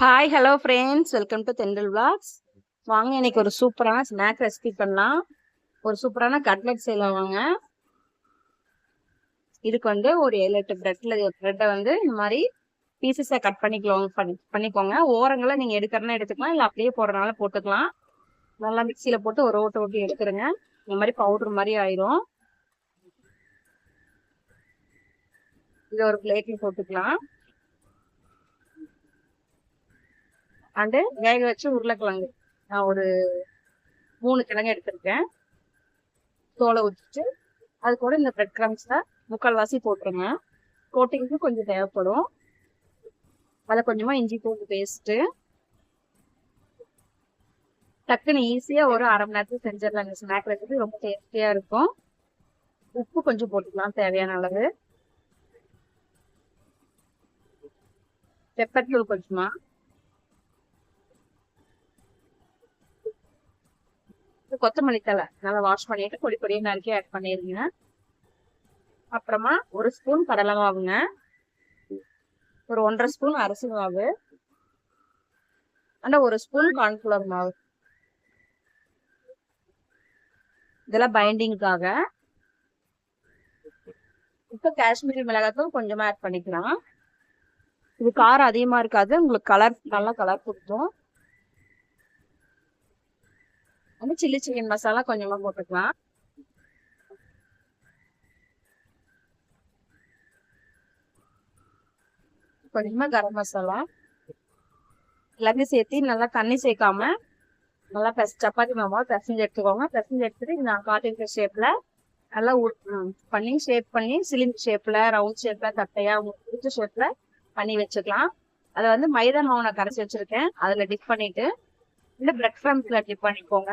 Hi hello friends welcome to Thendral vlogs வாங்க இன்னைக்கு ஒரு சூப்பரான ஸ்நாக் ரெசிபி பண்ணலாம். ஒரு சூப்பரான கட்லெட் செய்யலாம் வாங்க. இதுக்கு வந்து ஒரு ஏழு எட்டு பிரெட்ல ப்ரெட்டை வந்து இந்த மாதிரி பீசஸை கட் பண்ணிக்கலாம் பண்ணி பண்ணிக்கோங்க. ஓரங்களை நீங்கள் எடுக்கிறனா எடுத்துக்கலாம் இல்லை அப்படியே போடுறதுனால போட்டுக்கலாம். நல்லா மிக்சியில் போட்டு ஒரு ஓட்டு ஓட்டி எடுத்துருங்க. இந்த மாதிரி பவுடர் மாதிரி ஆயிரும். இதை ஒரு பிளேட்டில் போட்டுக்கலாம். அண்டு வேக வச்சு உருளைக்கிழங்கு. நான் ஒரு மூணு கிழங்கு எடுத்திருக்கேன். தோலை ஊற்றிட்டு அது கூட இந்த பிரெட் கிரம்ஸை முக்கால்வாசி போட்டுருங்க. கோட்டிங்க்கு கொஞ்சம் தேவைப்படும். அதில் கொஞ்சமாக இஞ்சி பூண்டு பேஸ்ட்டு டக்குன்னு ஈஸியாக ஒரு அரை மணி நேரத்துக்கு செஞ்சிடலாம். இந்த ஸ்நாக் ரெசிபி ரொம்ப டேஸ்டியாக இருக்கும். உப்பு கொஞ்சம் போட்டுக்கலாம் தேவையான அளவு. பெப்பர் தூள் கொஞ்சமாக கொத்தமல்லி தலை நல்லா வாஷ் பண்ணிட்டு பொடி பொடியை நறுக்கி ஆட் பண்ணிடுங்க அப்புறமா ஒரு ஸ்பூன் கடலை மாவுங்க. ஒரு ஒன்றரை ஸ்பூன் அரிசி மாவு. அண்ணா ஒரு ஸ்பூன் கார்ன்ஃபிளவர் மாவு. இதெல்லாம் பைண்டிங்காக இப்போ காஷ்மீரி மிளகாத்தூள் கொஞ்சமாக ஆட் பண்ணிக்கலாம். இது காரம் அதிகமாக இருக்காது. உங்களுக்கு கலர் நல்லா கலர் கொடுக்கும் வந்து சில்லி சிக்கன் மசாலா கொஞ்சமா போட்டுக்கலாம். கொஞ்சமா கரம் மசாலா. எல்லாமே சேர்த்து நல்லா தண்ணி சேர்க்காம நல்லா பெஸ் சப்பாத்தி மாமா பிசைஞ்சு எடுத்துக்கோங்க. பிசைஞ்சு எடுத்துட்டு நான் காட்டிருக்க ஷேப்ல நல்லா பண்ணி ஷேப் பண்ணி சிலிண்டர் ஷேப்ல ரவுண்ட் ஷேப்ல தட்டையா உங்களுக்கு பிடிச்ச ஷேப்ல பண்ணி வச்சுக்கலாம். அதை வந்து மைதா மாவு நான் கரைச்சி வச்சிருக்கேன். அதுல டிப் பண்ணிட்டு இல்லை பிரெட் க்ரம்ஸ்ல டிப் பண்ணிக்கோங்க.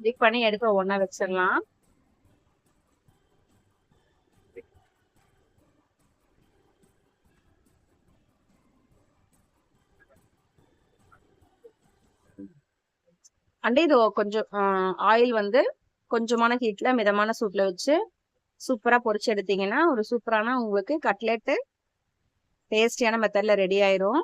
டிப் பண்ணி எடுக்க ஒன்றா வச்சிடலாம். அண்டே இது கொஞ்சம் ஆயில் வந்து கொஞ்சமான ஹீட்ல மிதமான சூட்ல வச்சு சூப்பரா பொறிச்சு எடுத்தீங்கன்னா ஒரு சூப்பரான உங்களுக்கு கட்லெட்டு டேஸ்டியான மெத்தட்ல ரெடி ஆயிரும்.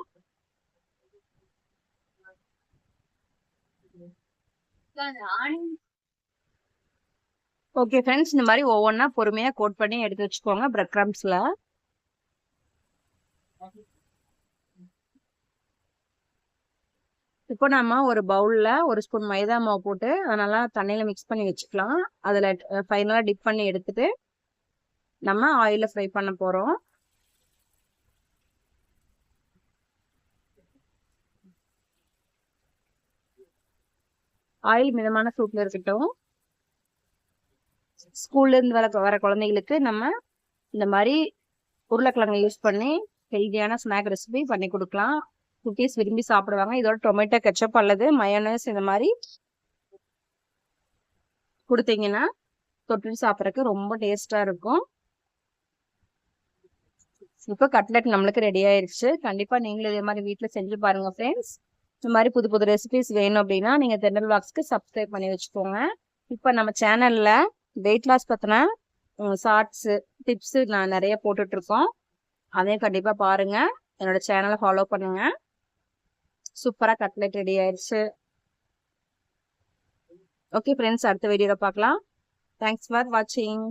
ஓகே ஃப்ரெண்ட்ஸ் இந்த மாதிரி ஒவ்வொன்றா பொறுமையாக கோட் பண்ணி எடுத்து வச்சுக்கோங்க பிரெட் க்ரம்ஸில் இப்போ நம்ம ஒரு பவுலில் ஒரு ஸ்பூன் மைதா மாவு போட்டு அதை நல்லா தண்ணியில் மிக்ஸ் பண்ணி வச்சுக்கலாம். அதில் ஃபைனலாக டிப் பண்ணி எடுத்துட்டு நம்ம ஆயிலில் ஃப்ரை பண்ண போகிறோம் ஆயில் மிதமான ஃப்ரூட்ல இருக்கட்டும். ஸ்கூல்ல இருந்து வர வர குழந்தைகளுக்கு நம்ம இந்த மாதிரி உருளைக்கிழங்கு யூஸ் பண்ணி ஹெல்த்தியான ஸ்நாக் ரெசிபி பண்ணி கொடுக்கலாம். குட்டீஸ் விரும்பி சாப்பிடுவாங்க. இதோட டொமேட்டோ கெச்சப் அல்லது மயோனஸ் இந்த மாதிரி கொடுத்தீங்கன்னா தொட்டு சாப்பிட்றதுக்கு ரொம்ப டேஸ்டாக இருக்கும். இப்போ கட்லெட் நம்மளுக்கு ரெடி ஆயிருச்சு. கண்டிப்பாக நீங்களும் இதே மாதிரி வீட்டில் செஞ்சு பாருங்க ஃப்ரெண்ட்ஸ் இந்த மாதிரி புது புது ரெசிபிஸ் வேணும் அப்படின்னா நீங்கள் தென்னல் பாக்ஸ்க்கு சப்ஸ்கிரைப் பண்ணி வச்சுக்கோங்க. இப்போ நம்ம சேனலில் வெயிட் லாஸ் பற்றின ஷார்ட்ஸு டிப்ஸு நான் நிறைய போட்டுட்ருக்கோம். அதையும் கண்டிப்பாக பாருங்கள் என்னோட சேனலை ஃபாலோ பண்ணுங்கள் சூப்பராக கட்லெட் ரெடி ஆயிடுச்சு. ஓகே ஃப்ரெண்ட்ஸ் அடுத்த வீடியோவில் பார்க்கலாம். தேங்க்ஸ் ஃபார் வாட்சிங்